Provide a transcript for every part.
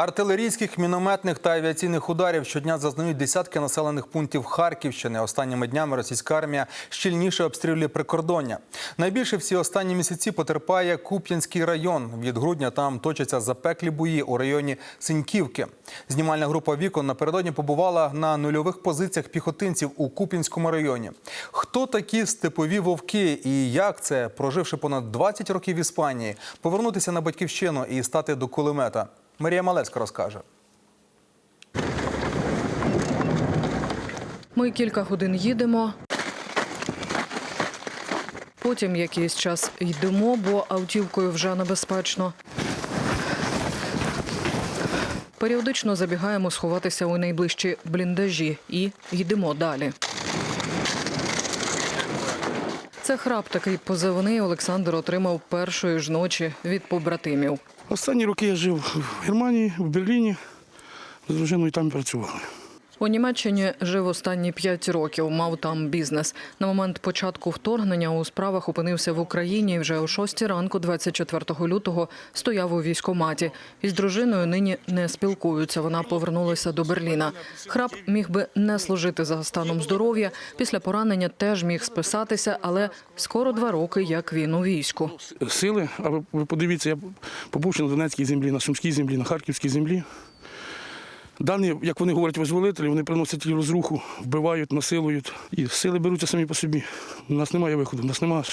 Артилерійських, мінометних та авіаційних ударів щодня зазнають десятки населених пунктів Харківщини. Останніми днями російська армія щільніше обстрілює прикордоння. Найбільше всі останні місяці потерпає Куп'янський район. Від грудня там точаться запеклі бої у районі Синьківки. Знімальна група вікон напередодні побувала на нульових позиціях піхотинців у Куп'янському районі. Хто такі степові вовки і як це, проживши понад 20 років в Іспанії, повернутися на батьківщину і стати до кулемета? Марія Малецька розкаже. Ми кілька годин їдемо. Потім якийсь час йдемо, бо автівкою вже небезпечно. Періодично забігаємо сховатися у найближчі бліндажі і йдемо далі. Це храп такий позивний Олександр отримав першої ж ночі від побратимів. Останні роки я жив в Германії, в Берліні. З дружиною там працювали. У Німеччині жив останні п'ять років, мав там бізнес. На момент початку вторгнення у справах опинився в Україні вже о 6 ранку, 24 лютого, стояв у військкоматі. Із дружиною нині не спілкуються. Вона повернулася до Берліна. Храп міг би не служити за станом здоров'я. Після поранення теж міг списатися, але скоро два роки як він у війську. Сили, а ви подивіться, я побувши на Донецькій землі, на Сумській землі, на Харківській землі. Дані, як вони говорять, визволителі, вони приносять і розруху, вбивають, насилують. І сили беруться самі по собі. У нас немає виходу, у нас немає.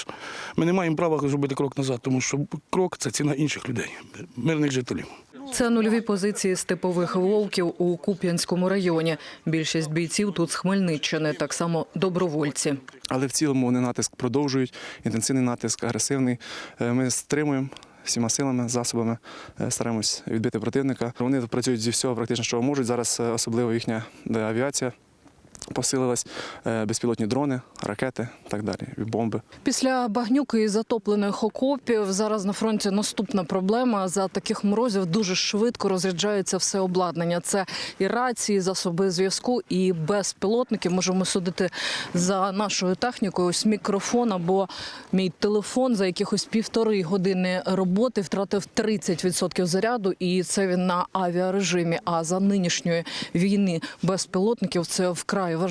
Ми не маємо права зробити крок назад, тому що крок це ціна інших людей, мирних жителів. Це нульові позиції степових вовків у Куп'янському районі. Більшість бійців тут з Хмельниччини, так само добровольці. Але в цілому вони натиск продовжують. Інтенсивний натиск, агресивний. Е, Ми стримуємо всіма силами, засобами, е, стараємось відбити противника. Вони працюють зі всього, практично, що можуть. Зараз е, особливо їхня авіація посилилась, е, безпілотні дрони, ракети і так далі, і бомби. Після багнюки і затоплених окопів зараз на фронті наступна проблема. За таких морозів дуже швидко розряджається все обладнання. Це і рації, засоби зв'язку, і безпілотники. Можемо судити за нашою технікою. Ось мікрофон або мій телефон за якихось півтори години роботи втратив 30% заряду, і це він на авіарежимі. А за нинішньої війни безпілотників це вкрай важливо.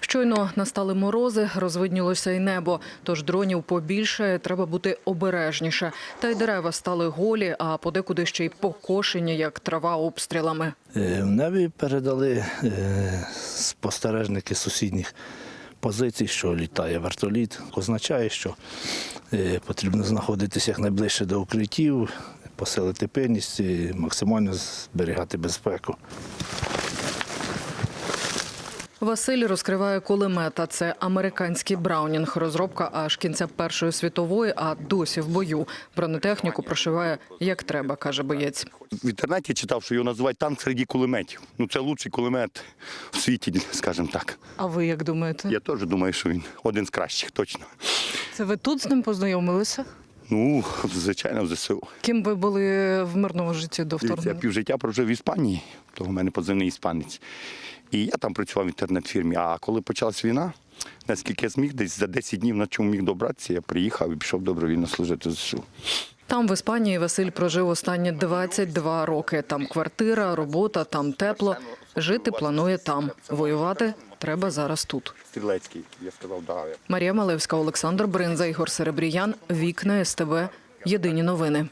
Щойно настали морози, розвиднілося й небо. Тож дронів побільше, треба бути обережніше. Та й дерева стали голі, а подекуди ще й покошені, як трава обстрілами. Е, В небі передали е, спостережники сусідніх позицій, що літає вертоліт. Означає, що е, потрібно знаходитися якнайближче до укриттів, посилити пильність і максимально зберігати безпеку. Василь розкриває кулемета. Це американський браунінг. Розробка аж кінця Першої світової, а досі в бою. Бронетехніку прошиває як треба, каже боєць. В інтернеті читав, що його називають танк серед кулеметів. Ну це лучший кулемет в світі, скажімо так. А ви як думаєте? Я теж думаю, що він один з кращих, точно. Це ви тут з ним познайомилися? Ну, звичайно, в ЗСУ. Ким ви були в мирному житті до вторгнення? я півжиття прожив в Іспанії, того в мене позивний іспанець. І я там працював в інтернет-фірмі. А коли почалась війна, наскільки я зміг, десь за 10 днів на чому міг добратися, я приїхав і пішов добровільно служити в ЗСУ. Там в Іспанії Василь прожив останні 22 роки. Там квартира, робота, там тепло. Жити планує там. Воювати треба зараз тут. Марія Малевська, Олександр Бринза, Ігор Серебріян. Вікна СТБ. Єдині новини.